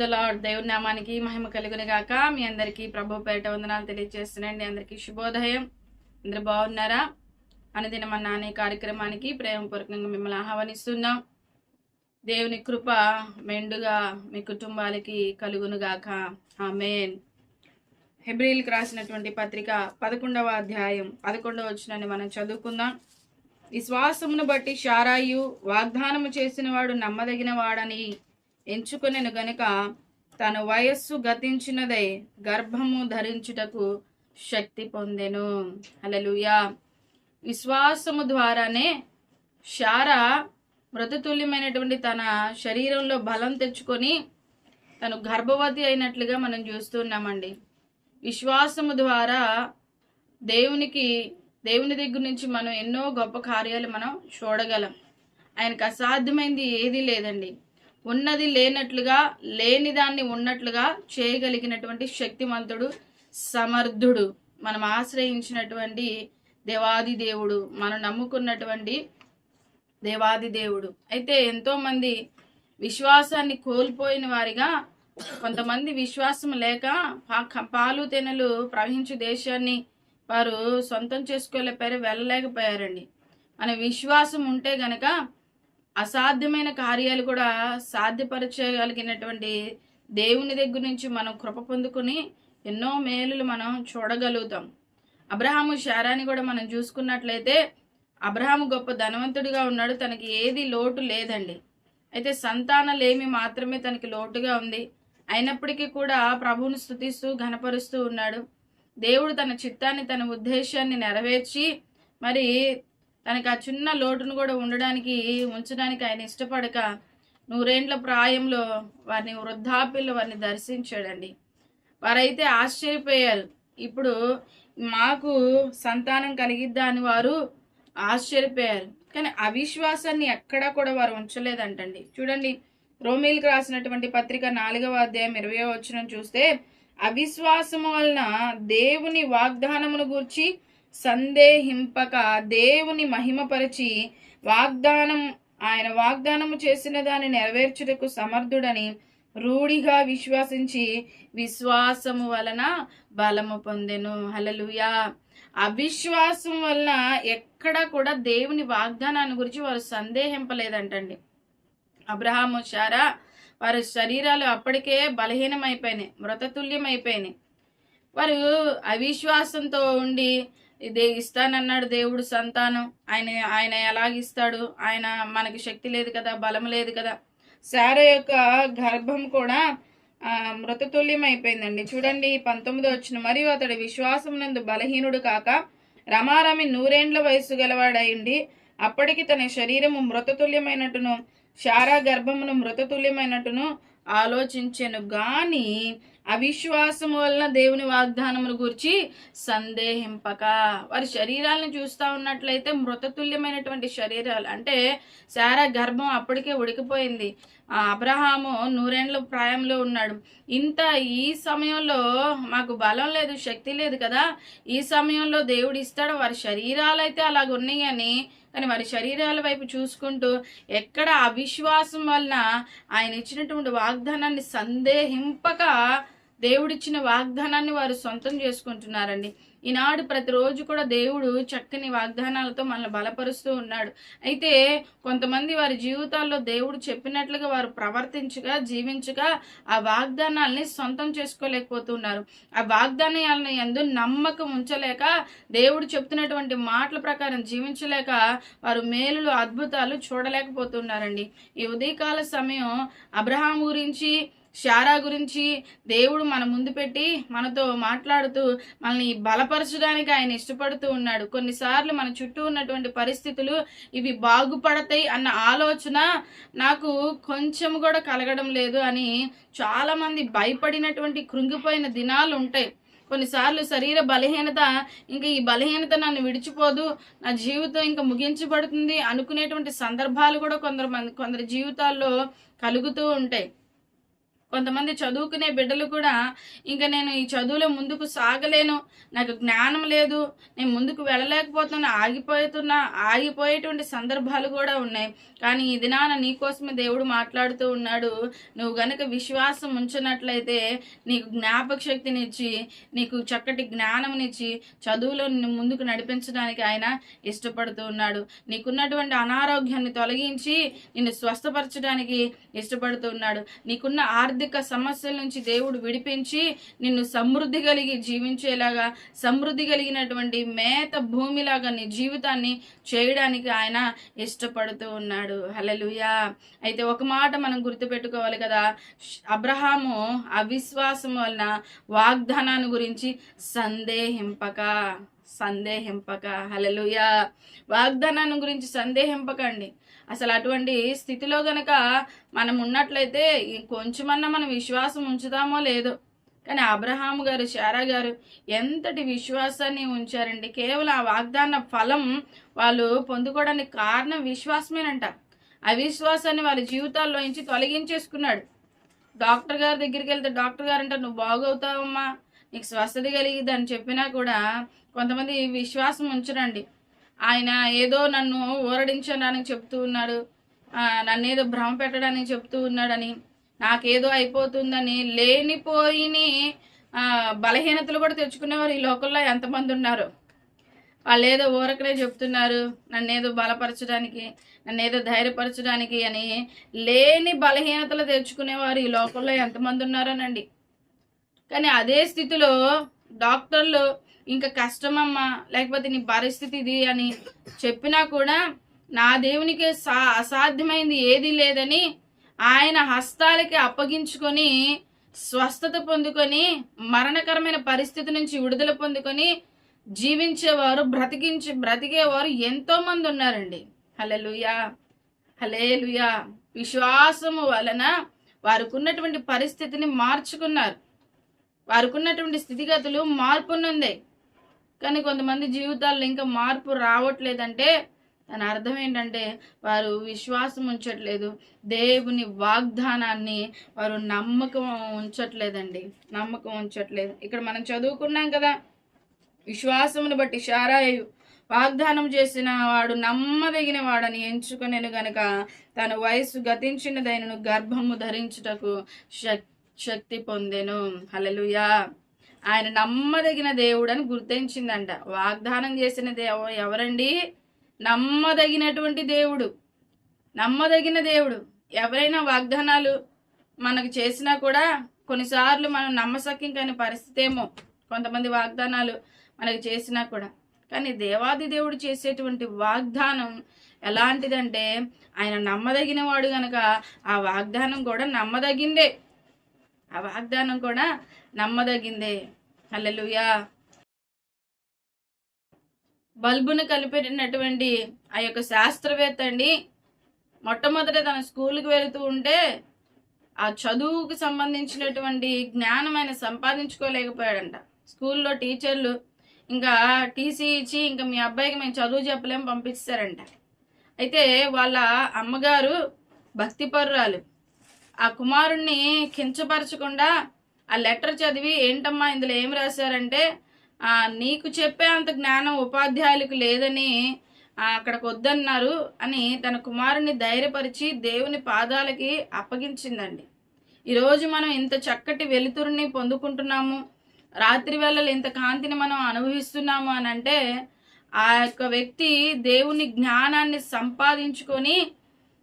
The lord దేవుని నామానికి మహిమ కలుగుని గాక. మీ అందరికీ ప్రభు పేట వందనాలు తెలియజేస్తున్నాండి అందరికీ శుభోదయం. అందరు బాగున్నారా? అనుదినమన్న అనే కార్యక్రమానికి ప్రేమపూర్వకంగా మిమ్మల్ని ఆహ్వానిస్తున్నాం. దేవుని కృప మెండుగా మీ కుటుంబాలకి కలుగును గాక. ఆమెన్. హెబ్రిల్కి రాసినటువంటి పత్రిక పదకొండవ అధ్యాయం పదకొండవ వచ్చినని మనం చదువుకుందాం. విశ్వాసమును బట్టి షారాయు వాగ్దానము చేసిన వాడు నమ్మదగిన వాడని ఎంచుకొనెను గనుక తన వయస్సు గతించినదై గర్భము ధరించుటకు శక్తి పొందెను. అలలుయా విశ్వాసము ద్వారానే శారా మృతతుల్యమైనటువంటి తన శరీరంలో బలం తెచ్చుకొని తను గర్భవతి అయినట్లుగా మనం చూస్తున్నామండి విశ్వాసము ద్వారా దేవునికి దేవుని దగ్గర నుంచి మనం ఎన్నో గొప్ప కార్యాలు మనం చూడగలం. ఆయనకు అసాధ్యమైంది ఏదీ లేదండి. ఉన్నది లేనట్లుగా లేని దాన్ని ఉన్నట్లుగా చేయగలిగినటువంటి శక్తిమంతుడు సమర్థుడు. మనం ఆశ్రయించినటువంటి దేవాది దేవుడు మనం నమ్ముకున్నటువంటి దేవాది దేవుడు. అయితే ఎంతోమంది విశ్వాసాన్ని కోల్పోయిన వారిగా కొంతమంది విశ్వాసం లేక పా- పాలు తెనలు ప్రవహించు దేశాన్ని వారు సొంతం చేసుకోలేకపోయారు వెళ్ళలేకపోయారండి. మన విశ్వాసం ఉంటే గనక అసాధ్యమైన కార్యాలు కూడా సాధ్యపరచగలిగినటువంటి దేవుని దగ్గర నుంచి మనం కృప పొందుకుని ఎన్నో మేలులు మనం చూడగలుగుతాం. అబ్రహాము శారాన్ని కూడా మనం చూసుకున్నట్లయితే అబ్రహాము గొప్ప ధనవంతుడిగా ఉన్నాడు. తనకి ఏది లోటు లేదండి. అయితే సంతానలేమి మాత్రమే తనకి లోటుగా ఉంది. అయినప్పటికీ కూడా ప్రభువును స్థుతిస్తూ ఘనపరుస్తూ ఉన్నాడు. దేవుడు తన చిత్తాన్ని తన ఉద్దేశాన్ని నెరవేర్చి మరి తనకు ఆ చిన్న లోటును కూడా ఉండడానికి ఉంచడానికి ఆయన ఇష్టపడక నూరేండ్ల ప్రాయంలో వారిని వృద్ధాప్యులు వారిని దర్శించాడండి. వారైతే ఆశ్చర్యపోయారు. ఇప్పుడు మాకు సంతానం కలిగిద్దా అని వారు ఆశ్చర్యపోయారు. కానీ అవిశ్వాసాన్ని ఎక్కడా కూడా వారు ఉంచలేదంటండి. చూడండి రోమిల్కి రాసినటువంటి పత్రిక నాలుగవ అధ్యాయం ఇరవై వచ్చిన చూస్తే అవిశ్వాసము వలన దేవుని వాగ్దానమును గూర్చి సందేహింపక దేవుని మహిమపరిచి వాగ్దానం ఆయన వాగ్దానము చేసిన దాన్ని నెరవేర్చుటకు సమర్థుడని రూఢిగా విశ్వసించి విశ్వాసము వలన బలము పొందెను. హలలుయా అవిశ్వాసం వలన ఎక్కడ కూడా దేవుని వాగ్దానాన్ని గురించి వారు సందేహింపలేదంటండి. అబ్రహాము షారా వారి శరీరాలు అప్పటికే బలహీనమైపోయినాయి మృతతుల్యమైపోయినాయి. వారు అవిశ్వాసంతో ఉండి ఇదే ఇస్తానన్నాడు దేవుడు సంతానం. ఆయన ఆయన ఎలాగిస్తాడు? ఆయన మనకి శక్తి లేదు కదా బలం లేదు కదా. శార యొక్క గర్భం కూడా మృతతుల్యం అయిపోయిందండి చూడండి పంతొమ్మిదో వచ్చిన మరియు అతడు విశ్వాసం నందు బలహీనుడు కాక రమారమి నూరేండ్ల వయస్సు గలవాడైండి. అప్పటికి తన శరీరము మృతతుల్యమైనట్టును శారా గర్భమును మృతతుల్యమైనట్టును ఆలోచించెను గాని అవిశ్వాసం వలన దేవుని వాగ్దానమును గురించి సందేహింపక. వారి శరీరాలను చూస్తూ ఉన్నట్లయితే మృతతుల్యమైనటువంటి శరీరాలు. అంటే శారా గర్భం అప్పటికే ఉడికిపోయింది. ఆ అబ్రహాము నూరేండ్ల ప్రాయంలో ఉన్నాడు. ఇంత ఈ సమయంలో మాకు బలం లేదు శక్తి లేదు కదా. ఈ సమయంలో దేవుడు ఇస్తాడు. వారి శరీరాలు అయితే అలాగ ఉన్నాయి అని కానీ వారి శరీరాల వైపు చూసుకుంటూ ఎక్కడ అవిశ్వాసం వలన ఆయన ఇచ్చినటువంటి వాగ్దానాన్ని సందేహింపక దేవుడిచ్చిన వాగ్దానాన్ని వారు సొంతం చేసుకుంటున్నారండి. ఈనాడు ప్రతిరోజు కూడా దేవుడు చక్కని వాగ్దానాలతో మనల్ని బలపరుస్తూ ఉన్నాడు. అయితే కొంతమంది వారి జీవితాల్లో దేవుడు చెప్పినట్లుగా వారు ప్రవర్తించగా జీవించగా ఆ వాగ్దానాల్ని సొంతం చేసుకోలేకపోతున్నారు. ఆ వాగ్దానాలను ఎందు నమ్మకం ఉంచలేక దేవుడు చెప్తున్నటువంటి మాటల ప్రకారం జీవించలేక వారు మేలులు అద్భుతాలు చూడలేకపోతున్నారండి. ఈ ఉదయకాల సమయం అబ్రహాం గురించి శారా గురించి దేవుడు మన ముందు పెట్టి మనతో మాట్లాడుతూ మనల్ని బలపరచడానికి ఆయన ఇష్టపడుతూ ఉన్నాడు. కొన్నిసార్లు మన చుట్టూ ఉన్నటువంటి పరిస్థితులు ఇవి బాగుపడతాయి అన్న ఆలోచన నాకు కొంచెం కూడా కలగడం లేదు అని చాలా మంది భయపడినటువంటి కృంగిపోయిన దినాలు ఉంటాయి. కొన్నిసార్లు శరీర బలహీనత ఇంకా ఈ బలహీనత నన్ను విడిచిపోదు నా జీవితం ఇంకా ముగించబడుతుంది అనుకునేటువంటి సందర్భాలు కూడా కొందరు మంది కొందరి జీవితాల్లో కలుగుతూ ఉంటాయి. కొంతమంది చదువుకునే బిడ్డలు కూడా ఇంకా నేను ఈ చదువులో ముందుకు సాగలేను. నాకు జ్ఞానం లేదు. నేను ముందుకు వెళ్ళలేకపోతున్నా. ఆగిపోతున్నా. ఆగిపోయేటువంటి సందర్భాలు కూడా ఉన్నాయి. కానీ ఈ దినాన నీకోసమే దేవుడు మాట్లాడుతూ ఉన్నాడు. నువ్వు గనుక విశ్వాసం ఉంచినట్లయితే నీకు జ్ఞాపక శక్తినిచ్చి నీకు చక్కటి జ్ఞానంనిచ్చి చదువులో నిన్ను ముందుకు నడిపించడానికి ఆయన ఇష్టపడుతూ ఉన్నాడు. నీకున్నటువంటి అనారోగ్యాన్ని తొలగించి నిన్ను స్వస్థపరచడానికి ఇష్టపడుతూ ఉన్నాడు. నీకున్న ఆర్థిక సమస్యల నుంచి దేవుడు విడిపించి నిన్ను సమృద్ధి కలిగి జీవించేలాగా సమృద్ధి కలిగినటువంటి మేత భూమిలాగా నీ జీవితాన్ని చేయడానికి ఆయన ఇష్టపడుతూ ఉన్నాడు. హలలుయా అయితే ఒక మాట మనం గుర్తుపెట్టుకోవాలి కదా. అబ్రహాము అవిశ్వాసం వలన వాగ్దానాన్ని గురించి సందేహింపక సందేహింపక. హలలుయా వాగ్దానాన్ని గురించి సందేహింపకండి. అసలు అటువంటి స్థితిలో గనక మనం ఉన్నట్లయితే కొంచెమన్నా మనం విశ్వాసం ఉంచుదామో లేదో. కానీ అబ్రహాం గారు శారా గారు ఎంతటి విశ్వాసాన్ని ఉంచారండి. కేవలం ఆ వాగ్దాన ఫలం వాళ్ళు పొందుకోవడానికి కారణం విశ్వాసమేనంట. అవిశ్వాసాన్ని వాళ్ళ జీవితాల్లో నుంచి తొలగించేసుకున్నాడు. డాక్టర్ గారి దగ్గరికి వెళ్తే డాక్టర్ గారు అంటారు నువ్వు బాగవుతావమ్మా. నీకు స్వస్థత కలిగిద్దని చెప్పినా కూడా కొంతమంది విశ్వాసం ఉంచరండి. ఆయన ఏదో నన్ను ఊరడించడానికి చెప్తూ ఉన్నాడు. నన్ను ఏదో భ్రమ పెట్టడానికి చెప్తూ ఉన్నాడని. నాకేదో అయిపోతుందని లేనిపోయిని బలహీనతలు కూడా తెచ్చుకునేవారు ఈ లోకల్లో ఎంతమంది ఉన్నారు. వాళ్ళు ఏదో ఊరకనే చెప్తున్నారు నన్ను ఏదో బలపరచడానికి నన్ను ఏదో ధైర్యపరచడానికి అని లేని బలహీనతలు తెచ్చుకునేవారు ఈ లోకల్లో ఎంతమంది ఉన్నారోనండి. కానీ అదే స్థితిలో డాక్టర్లు ఇంకా కష్టమమ్మా లేకపోతే నీ పరిస్థితి ఇది అని చెప్పినా కూడా నా దేవునికి సా అసాధ్యమైంది ఏది లేదని ఆయన హస్తాలకి అప్పగించుకొని స్వస్థత పొందుకొని మరణకరమైన పరిస్థితి నుంచి విడుదల పొందుకొని జీవించేవారు బ్రతికించి బ్రతికేవారు ఎంతో మంది ఉన్నారండి. హలెలుయా హలేలుయా విశ్వాసము వలన వారికి ఉన్నటువంటి పరిస్థితిని మార్చుకున్నారు. వారికి ఉన్నటువంటి స్థితిగతులు మార్పునుంది. కానీ కొంతమంది జీవితాల్లో ఇంకా మార్పు రావట్లేదంటే దాని అర్థం ఏంటంటే వారు విశ్వాసం ఉంచట్లేదు దేవుని వాగ్దానాన్ని వారు నమ్మకం ఉంచట్లేదండి. నమ్మకం ఉంచట్లేదు. ఇక్కడ మనం చదువుకున్నాం కదా విశ్వాసమును బట్టి షారాయు వాగ్దానం చేసిన వాడు నమ్మదగిన వాడని ఎంచుకునేను గనక తన వయసు గతించినదైనను గర్భము ధరించుటకు శక్తి పొందెను. హలలుయా ఆయన నమ్మదగిన దేవుడు అని గుర్తించిందంట. వాగ్దానం చేసిన దేవ ఎవరండి? నమ్మదగినటువంటి దేవుడు. నమ్మదగిన దేవుడు. ఎవరైనా వాగ్దానాలు మనకు చేసినా కూడా కొన్నిసార్లు మనం నమ్మసక్యం కాని పరిస్థితి ఏమో. కొంతమంది వాగ్దానాలు మనకు చేసినా కూడా. కానీ దేవాది దేవుడు చేసేటువంటి వాగ్దానం ఎలాంటిదంటే ఆయన నమ్మదగిన వాడు గనక ఆ వాగ్దానం కూడా నమ్మదగిందే ఆ వాగ్దానం కూడా నమ్మదగిందే. అల్లెలుయా బల్బును కలిపెట్టినటువంటి ఆ యొక్క శాస్త్రవేత్త అండి మొట్టమొదట తన స్కూల్కి వెళుతూ ఉంటే ఆ చదువుకు సంబంధించినటువంటి జ్ఞానం ఆయన సంపాదించుకోలేకపోయాడంట. స్కూల్లో టీచర్లు ఇంకా టీసీ ఇచ్చి ఇంకా మీ అబ్బాయికి మేము చదువు చెప్పలేము పంపిస్తారంట. అయితే వాళ్ళ అమ్మగారు భక్తిపరురాలు. ఆ కుమారుణ్ణి కించపరచకుండా ఆ లెటర్ చదివి ఏంటమ్మా ఇందులో ఏం రాశారంటే నీకు చెప్పే అంత జ్ఞానం ఉపాధ్యాయులకు లేదని అక్కడికి వద్దన్నారు అని తన కుమారుని ధైర్యపరిచి దేవుని పాదాలకి అప్పగించిందండి. ఈరోజు మనం ఇంత చక్కటి వెలుతురుని పొందుకుంటున్నాము. రాత్రి వేళలు ఇంత కాంతిని మనం అనుభవిస్తున్నాము అని అంటే ఆ యొక్క వ్యక్తి దేవుని జ్ఞానాన్ని సంపాదించుకొని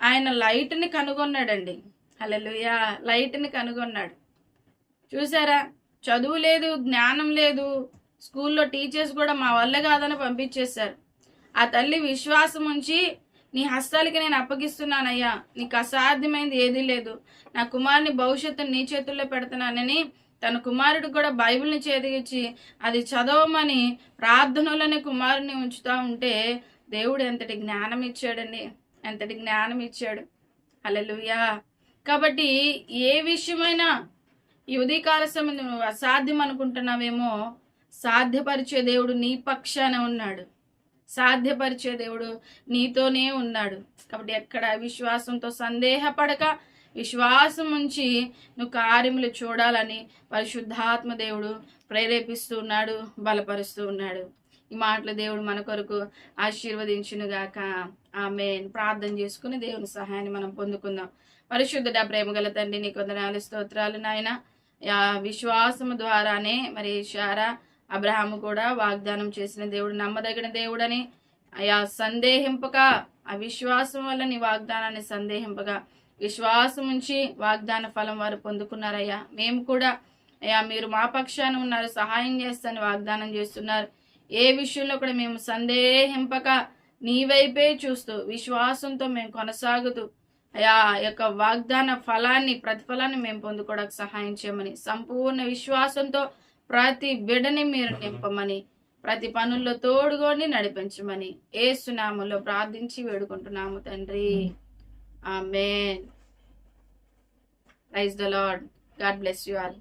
ఆయన లైట్ని కనుగొన్నాడండి. అలలుయా లైట్ని కనుగొన్నాడు. చూసారా? చదువు లేదు జ్ఞానం లేదు. స్కూల్లో టీచర్స్ కూడా మా వల్ల కాదని పంపించేశారు. ఆ తల్లి విశ్వాసం ఉంచి నీ హస్తాలకి నేను అప్పగిస్తున్నానయ్యా. నీకు అసాధ్యమైంది ఏదీ లేదు. నా కుమారుని భవిష్యత్తుని నీ చేతుల్లో పెడుతున్నానని తన కుమారుడు కూడా బైబిల్ని చేతికిచ్చి అది చదవమని ప్రార్థనలోనే కుమారుని ఉంచుతూ ఉంటే దేవుడు ఎంతటి జ్ఞానం ఇచ్చాడండి ఎంతటి జ్ఞానం ఇచ్చాడు అలెలుయా కాబట్టి ఏ విషయమైనా ఈ ఉదయకాల సమయం నువ్వు అసాధ్యం అనుకుంటున్నావేమో సాధ్యపరిచే దేవుడు నీ పక్షాన ఉన్నాడు. సాధ్యపరిచే దేవుడు నీతోనే ఉన్నాడు. కాబట్టి ఎక్కడ విశ్వాసంతో సందేహపడక విశ్వాసం ఉంచి నువ్వు కార్యములు చూడాలని పరిశుద్ధాత్మ దేవుడు ప్రేరేపిస్తూ ఉన్నాడు బలపరుస్తూ ఉన్నాడు. ఈ మాటలు దేవుడు మన కొరకు ఆశీర్వదించునుగాక. ఆమె ప్రార్థన చేసుకుని దేవుని సహాయాన్ని మనం పొందుకుందాం. పరిశుద్ధుడ ప్రేమ గల తండ్రి నీ కొందనాలు స్తోత్రాలు నాయన. యా విశ్వాసము ద్వారానే మరి శారా అబ్రహాము కూడా వాగ్దానం చేసిన దేవుడు నమ్మదగిన దేవుడని. అయా సందేహింపక అవిశ్వాసం వల్ల నీ వాగ్దానాన్ని సందేహింపగా విశ్వాసం ఉంచి వాగ్దాన ఫలం వారు పొందుకున్నారయ్యా. మేము కూడా అయ్యా మీరు మా పక్షాన ఉన్నారు సహాయం చేస్తాను వాగ్దానం చేస్తున్నారు. ఏ విషయంలో కూడా మేము సందేహింపక నీ వైపే చూస్తూ విశ్వాసంతో మేము కొనసాగుతూ ఆ యొక్క వాగ్దాన ఫలాన్ని ప్రతిఫలాన్ని మేము పొందుకోవడానికి సహాయం చేయమని సంపూర్ణ విశ్వాసంతో ప్రతి బిడని మీరు నింపమని ప్రతి పనుల్లో తోడుకొని నడిపించమని ఏ సునామంలో ప్రార్థించి వేడుకుంటున్నాము తండ్రి. Amen praise the Lord God bless you all